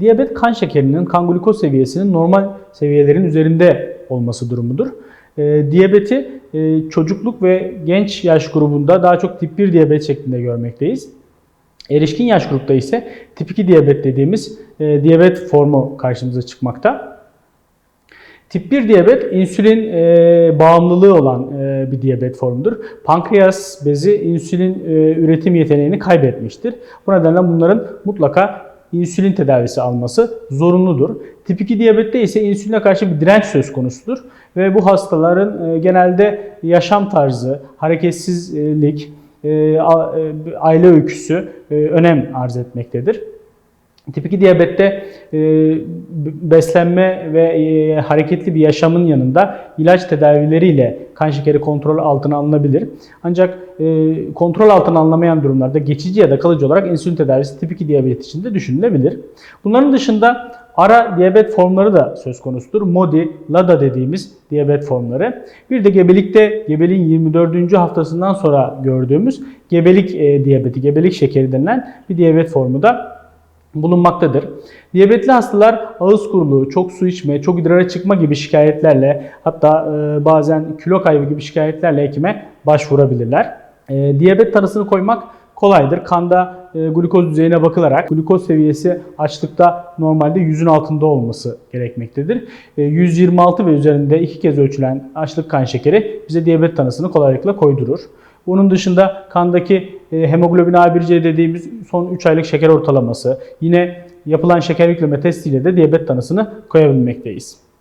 Diyabet kan şekerinin, kan glikoz seviyesinin normal seviyelerin üzerinde olması durumudur. E, diyabeti e, çocukluk ve genç yaş grubunda daha çok tip 1 diyabet şeklinde görmekteyiz. Erişkin yaş grupta ise tip 2 diyabet dediğimiz e, diyabet formu karşımıza çıkmakta. Tip 1 diyabet insülin e, bağımlılığı olan e, bir diyabet formudur. Pankreas bezi insülin e, üretim yeteneğini kaybetmiştir. Bu nedenle bunların mutlaka insülin tedavisi alması zorunludur. Tip 2 diyabette ise insüline karşı bir direnç söz konusudur ve bu hastaların e, genelde yaşam tarzı, hareketsizlik, e, e, aile öyküsü önem arz etmektedir. Tip 2 diyabette e, beslenme ve e, hareketli bir yaşamın yanında ilaç tedavileriyle kan şekeri kontrol altına alınabilir. Ancak e, kontrol altına alınamayan durumlarda geçici ya da kalıcı olarak insülin tedavisi tip 2 diyabet için de düşünülebilir. Bunların dışında ara diyabet formları da söz konusudur. MODI, LADA dediğimiz diyabet formları. Bir de gebelikte gebeliğin 24. haftasından sonra gördüğümüz gebelik e, diyabeti, gebelik şekeri denilen bir diyabet formu da bulunmaktadır. Diyabetli hastalar ağız kuruluğu, çok su içme, çok idrara çıkma gibi şikayetlerle hatta e, bazen kilo kaybı gibi şikayetlerle hekime başvurabilirler. E, diyabet tanısını koymak kolaydır. Kanda e, glikoz düzeyine bakılarak glikoz seviyesi açlıkta normalde 100'ün altında olması gerekmektedir. E, 126 ve üzerinde iki kez ölçülen açlık kan şekeri bize diyabet tanısını kolaylıkla koydurur. Bunun dışında kandaki hemoglobin A1C dediğimiz son 3 aylık şeker ortalaması, yine yapılan şeker yükleme testiyle de diyabet tanısını koyabilmekteyiz.